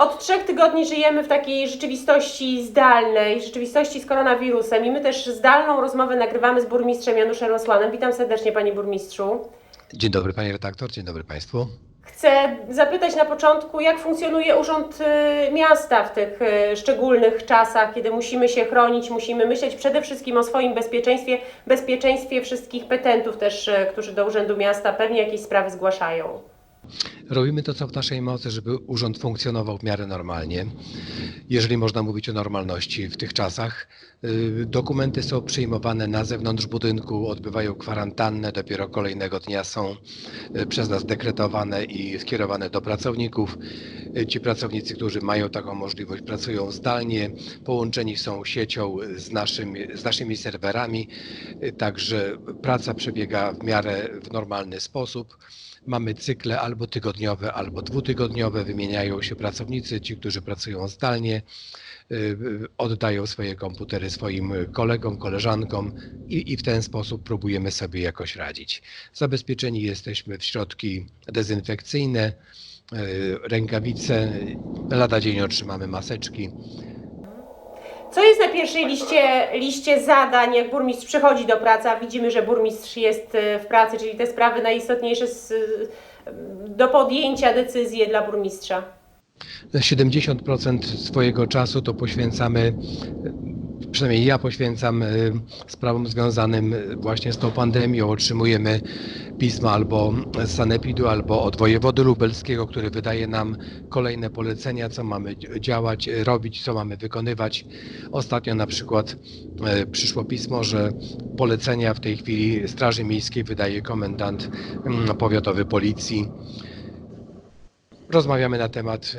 Od trzech tygodni żyjemy w takiej rzeczywistości zdalnej, rzeczywistości z koronawirusem i my też zdalną rozmowę nagrywamy z burmistrzem Januszem Rosłanem. Witam serdecznie panie burmistrzu. Dzień dobry panie redaktor, dzień dobry państwu. Chcę zapytać na początku, jak funkcjonuje Urząd y, Miasta w tych y, szczególnych czasach, kiedy musimy się chronić, musimy myśleć przede wszystkim o swoim bezpieczeństwie, bezpieczeństwie wszystkich petentów też, y, którzy do Urzędu Miasta pewnie jakieś sprawy zgłaszają. Robimy to, co w naszej mocy, żeby urząd funkcjonował w miarę normalnie, jeżeli można mówić o normalności w tych czasach. Y, Dokumenty są przyjmowane na zewnątrz budynku, odbywają kwarantannę, dopiero kolejnego dnia są y, przez nas dekretowane i skierowane do pracowników. Y, Ci pracownicy, którzy mają taką możliwość, pracują zdalnie, połączeni są siecią z naszymi, z naszymi serwerami, także praca przebiega w miarę w normalny sposób. Mamy cykle albo tygodniowe, albo dwutygodniowe. Wymieniają się pracownicy, ci, którzy pracują zdalnie, y, y, oddają swoje komputery swoim kolegom, koleżankom i, i w ten sposób próbujemy sobie jakoś radzić. Zabezpieczeni jesteśmy w środki dezynfekcyjne, y, rękawice, lada dzień otrzymamy maseczki. Co jest na pierwszej liście, liście zadań, jak burmistrz przychodzi do pracy, a widzimy, że burmistrz jest w pracy, czyli te sprawy najistotniejsze z, do podjęcia decyzji dla burmistrza? 70% swojego czasu to poświęcamy, przynajmniej ja poświęcam y, sprawom związanym y, właśnie z tą pandemią. Otrzymujemy pisma albo z Sanepidu, albo od wojewody lubelskiego, który wydaje nam kolejne polecenia, co mamy działać, y, robić, co mamy wykonywać. Ostatnio na przykład przyszło pismo, że polecenia w tej chwili Straży Miejskiej wydaje komendant mm, powiatowy policji. Rozmawiamy na temat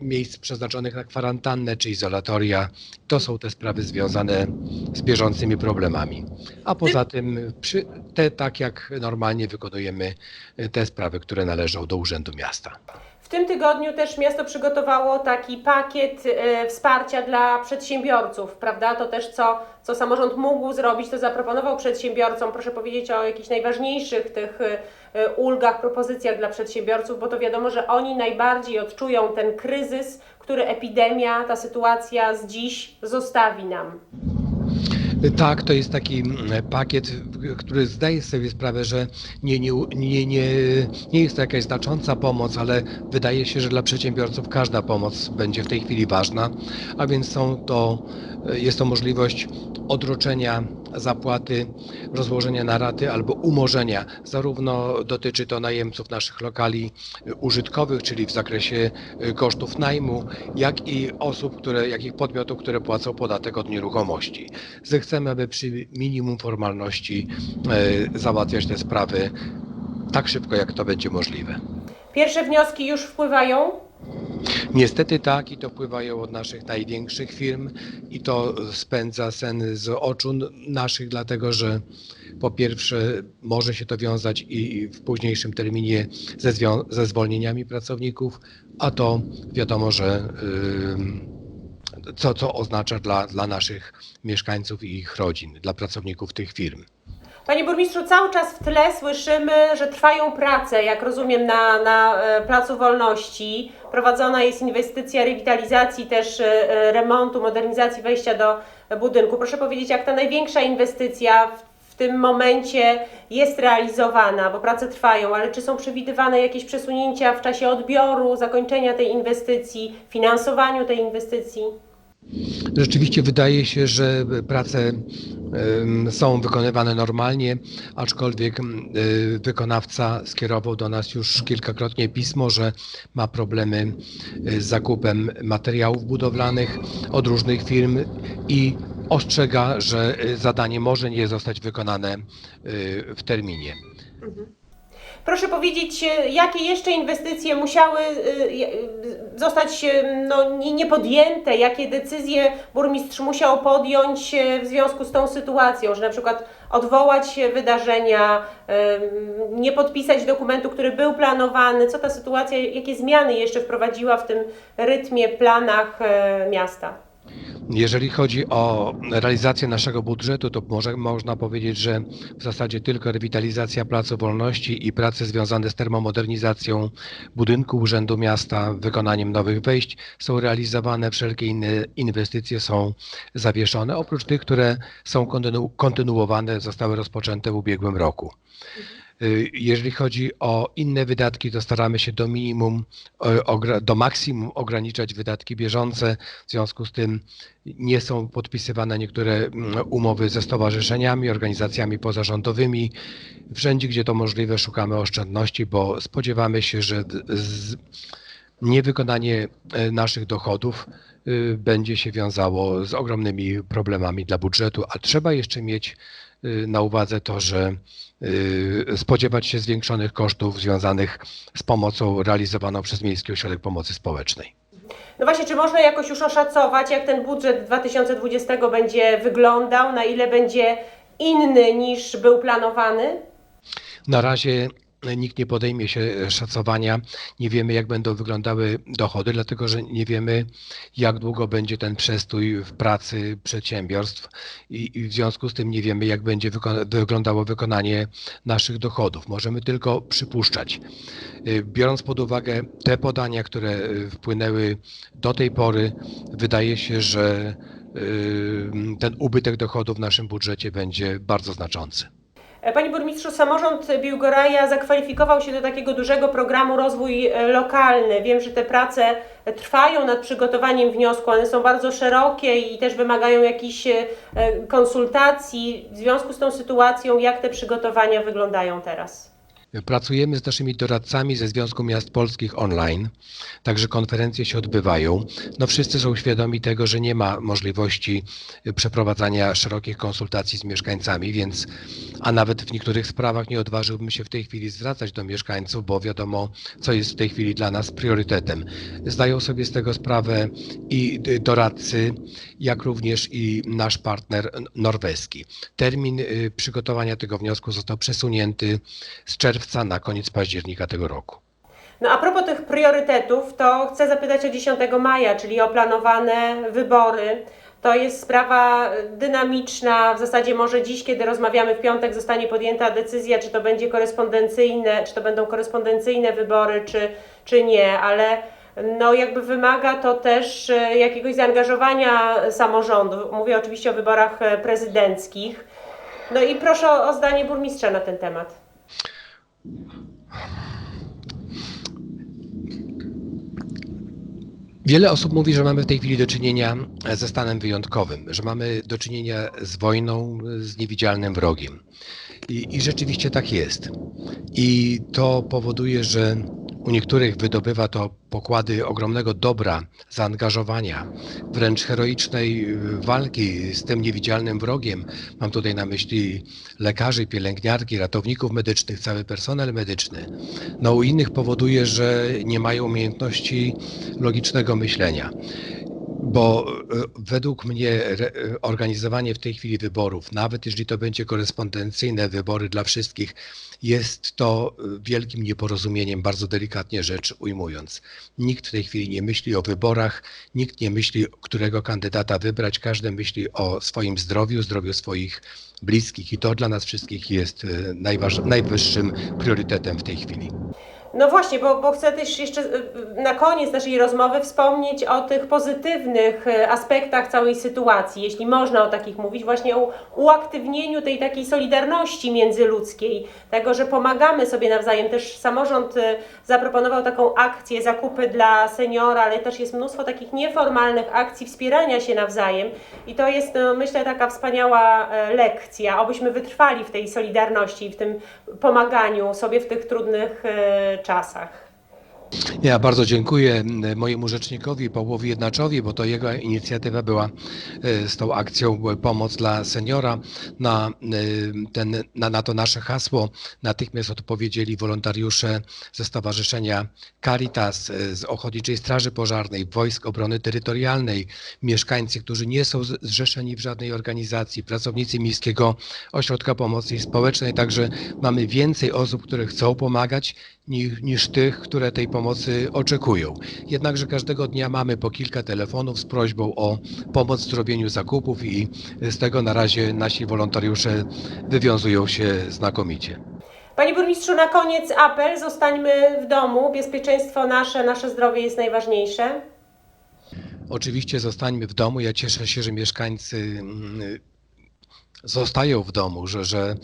miejsc przeznaczonych na kwarantannę czy izolatoria. To są te sprawy związane z bieżącymi problemami. A poza tym, przy, te, tak jak normalnie wykonujemy y, te sprawy, które należą do Urzędu Miasta. Tym tygodniu też miasto przygotowało taki pakiet e, wsparcia dla przedsiębiorców, prawda? To też co, co samorząd mógł zrobić, to zaproponował przedsiębiorcom. Proszę powiedzieć o jakichś najważniejszych tych e, ulgach, propozycjach dla przedsiębiorców, bo to wiadomo, że oni najbardziej odczują ten kryzys, który epidemia, ta sytuacja z dziś zostawi nam. Tak, to jest taki mm, pakiet, który zdaje sobie sprawę, że nie, nie, nie, nie, nie jest to jakaś znacząca pomoc, ale wydaje się, że dla przedsiębiorców każda pomoc będzie w tej chwili ważna, a więc są to, jest to możliwość odroczenia zapłaty, rozłożenia na raty albo umorzenia. Zarówno dotyczy to najemców naszych lokali użytkowych, czyli w zakresie y, kosztów najmu, jak i osób, które, jak i podmiotów, które płacą podatek od nieruchomości. Zechcemy, aby przy minimum formalności e, załatwiać te sprawy tak szybko, jak to będzie możliwe. Pierwsze wnioski już wpływają. Niestety tak i to wpływają od naszych największych firm i to spędza sen z oczu naszych, dlatego że po pierwsze może się to wiązać i w późniejszym terminie ze, ze zwolnieniami pracowników, a to wiadomo, że ym, co, co oznacza dla, dla naszych mieszkańców i ich rodzin, dla pracowników tych firm. Panie burmistrzu, cały czas w tle słyszymy, że trwają prace, jak rozumiem, na, na e, Placu Wolności. Prowadzona jest inwestycja rewitalizacji, też e, e, remontu, modernizacji wejścia do budynku. Proszę powiedzieć, jak ta największa inwestycja w, w tym momencie jest realizowana, bo prace trwają, ale czy są przewidywane jakieś przesunięcia w czasie odbioru, zakończenia tej inwestycji, finansowaniu tej inwestycji? Rzeczywiście wydaje się, że prace są wykonywane normalnie, aczkolwiek wykonawca skierował do nas już kilkakrotnie pismo, że ma problemy y, z zakupem materiałów budowlanych od różnych firm i ostrzega, że y, zadanie może nie zostać wykonane y, w terminie. Proszę powiedzieć, e, jakie jeszcze inwestycje musiały e, e, zostać no, nie- niepodjęte, jakie decyzje burmistrz musiał podjąć w związku z tą sytuacją, że na przykład odwołać wydarzenia, nie podpisać dokumentu, który był planowany, co ta sytuacja, jakie zmiany jeszcze wprowadziła w tym rytmie, planach miasta? Jeżeli chodzi o realizację naszego budżetu, to może, można powiedzieć, że w zasadzie tylko rewitalizacja Placu Wolności i prace związane z termomodernizacją budynku Urzędu Miasta, wykonaniem nowych wejść są realizowane, wszelkie inne inwestycje są zawieszone, oprócz tych, które są kontynu- kontynuowane, zostały rozpoczęte w ubiegłym roku. Y, Jeżeli chodzi o inne wydatki, to staramy się do minimum, ogra- do maksimum ograniczać wydatki bieżące. W związku z tym nie są podpisywane niektóre mm, umowy ze stowarzyszeniami, organizacjami pozarządowymi. Wszędzie, gdzie to możliwe, szukamy oszczędności, bo spodziewamy się, że niewykonanie e, naszych dochodów y, będzie się wiązało z ogromnymi problemami dla budżetu, a trzeba jeszcze mieć y, na uwadze to, że y, spodziewać się zwiększonych kosztów związanych z pomocą realizowaną przez Miejski Ośrodek Pomocy Społecznej. No właśnie, czy można jakoś już oszacować, jak ten budżet 2020 będzie wyglądał, na ile będzie inny niż był planowany? Na razie nikt nie podejmie się szacowania. Nie wiemy, jak będą wyglądały dochody, dlatego że nie wiemy, jak długo będzie ten przestój w pracy przedsiębiorstw i, i w związku z tym nie wiemy, jak będzie wyko- wyglądało wykonanie naszych dochodów. Możemy tylko przypuszczać. Y, Biorąc pod uwagę te podania, które y, wpłynęły do tej pory, wydaje się, że y, ten ubytek dochodów w naszym budżecie będzie bardzo znaczący. E, Panie burmistrzu, samorząd Biłgoraja zakwalifikował się do takiego dużego programu rozwój e, lokalny. Wiem, że te prace trwają nad przygotowaniem wniosku, one są bardzo szerokie i też wymagają jakichś e, konsultacji. W związku z tą sytuacją, jak te przygotowania wyglądają teraz? Pracujemy z naszymi doradcami ze Związku Miast Polskich online, także konferencje się odbywają. No wszyscy są świadomi tego, że nie ma możliwości przeprowadzania szerokich konsultacji z mieszkańcami, więc a nawet w niektórych sprawach nie odważyłbym się w tej chwili zwracać do mieszkańców, bo wiadomo, co jest w tej chwili dla nas priorytetem. Zdają sobie z tego sprawę i doradcy, jak również i nasz partner norweski. Termin y, przygotowania tego wniosku został przesunięty z czerwca na koniec października tego roku. No a propos tych priorytetów, to chcę zapytać o 10 maja, czyli o planowane wybory. To jest sprawa dynamiczna. W zasadzie może dziś, kiedy rozmawiamy w piątek, zostanie podjęta decyzja, czy to będzie korespondencyjne, czy to będą korespondencyjne wybory, czy, czy nie, ale no jakby wymaga to też e, jakiegoś zaangażowania samorządu. Mówię oczywiście o wyborach e, prezydenckich. No i proszę o, o zdanie burmistrza na ten temat. Wiele osób mówi, że mamy w tej chwili do czynienia ze stanem wyjątkowym, że mamy do czynienia z wojną z niewidzialnym wrogiem. I, I rzeczywiście tak jest. I to powoduje, że u niektórych wydobywa to pokłady ogromnego dobra, zaangażowania, wręcz heroicznej y, walki z tym niewidzialnym wrogiem. Mam tutaj na myśli lekarzy, pielęgniarki, ratowników medycznych, cały personel medyczny. No u innych powoduje, że nie mają umiejętności logicznego myślenia. Bo y, według mnie y, organizowanie w tej chwili wyborów, nawet jeżeli to będzie korespondencyjne wybory dla wszystkich, jest to y, wielkim nieporozumieniem, bardzo delikatnie rzecz ujmując. Nikt w tej chwili nie myśli o wyborach, nikt nie myśli, którego kandydata wybrać, każdy myśli o swoim zdrowiu, zdrowiu swoich bliskich i to dla nas wszystkich jest najwyższym priorytetem w tej chwili. No właśnie, bo, bo chcę też jeszcze y, na koniec naszej rozmowy wspomnieć o tych pozytywnych y, aspektach całej sytuacji, jeśli można o takich mówić, właśnie o uaktywnieniu tej takiej solidarności międzyludzkiej, tego, że pomagamy sobie nawzajem. Też samorząd y, zaproponował taką akcję zakupy dla seniora, ale też jest mnóstwo takich nieformalnych akcji wspierania się nawzajem i to jest no, myślę taka wspaniała e, lekcja, obyśmy wytrwali w tej solidarności i w tym pomaganiu sobie w tych trudnych e, czasach. Ja bardzo dziękuję m, mojemu rzecznikowi Pawłowi Jednaczowi, bo to jego inicjatywa była e, z tą akcją e, Pomoc dla Seniora. Na, e, ten, na, na to nasze hasło natychmiast odpowiedzieli wolontariusze ze Stowarzyszenia Caritas, e, z Ochotniczej Straży Pożarnej, Wojsk Obrony Terytorialnej, mieszkańcy, którzy nie są zrzeszeni w żadnej organizacji, pracownicy Miejskiego Ośrodka Pomocy Społecznej. Także mamy więcej osób, które chcą pomagać niż, niż tych, które tej pomocy pomocy oczekują. Jednakże każdego dnia mamy po kilka telefonów z prośbą o pomoc w zrobieniu zakupów i z tego na razie nasi wolontariusze wywiązują się znakomicie. Panie burmistrzu, na koniec apel, zostańmy w domu, bezpieczeństwo nasze, nasze zdrowie jest najważniejsze. Oczywiście zostańmy w domu. Ja cieszę się, że mieszkańcy mm, zostają w domu, że, że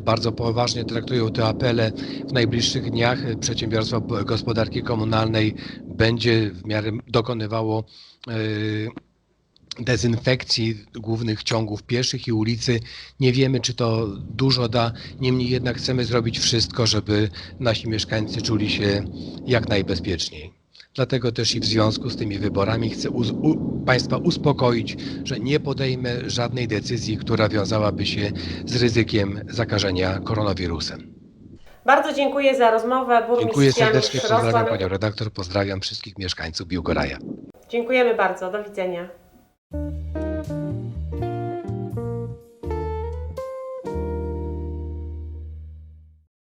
bardzo poważnie traktują te apele. W najbliższych dniach Przedsiębiorstwo Gospodarki Komunalnej będzie w miarę dokonywało y, dezynfekcji głównych ciągów pieszych i ulicy. Nie wiemy, czy to dużo da, niemniej jednak chcemy zrobić wszystko, żeby nasi mieszkańcy czuli się jak najbezpieczniej. Dlatego też i w związku z tymi wyborami chcę uz- Państwa uspokoić, że nie podejmę żadnej decyzji, która wiązałaby się z ryzykiem zakażenia koronawirusem. Bardzo dziękuję za rozmowę. Burmistrz Dziękuję Janusz serdecznie, pozdrawiam Rozwan. Panią redaktor, pozdrawiam wszystkich mieszkańców Biłgoraja. Dziękujemy bardzo. Do widzenia.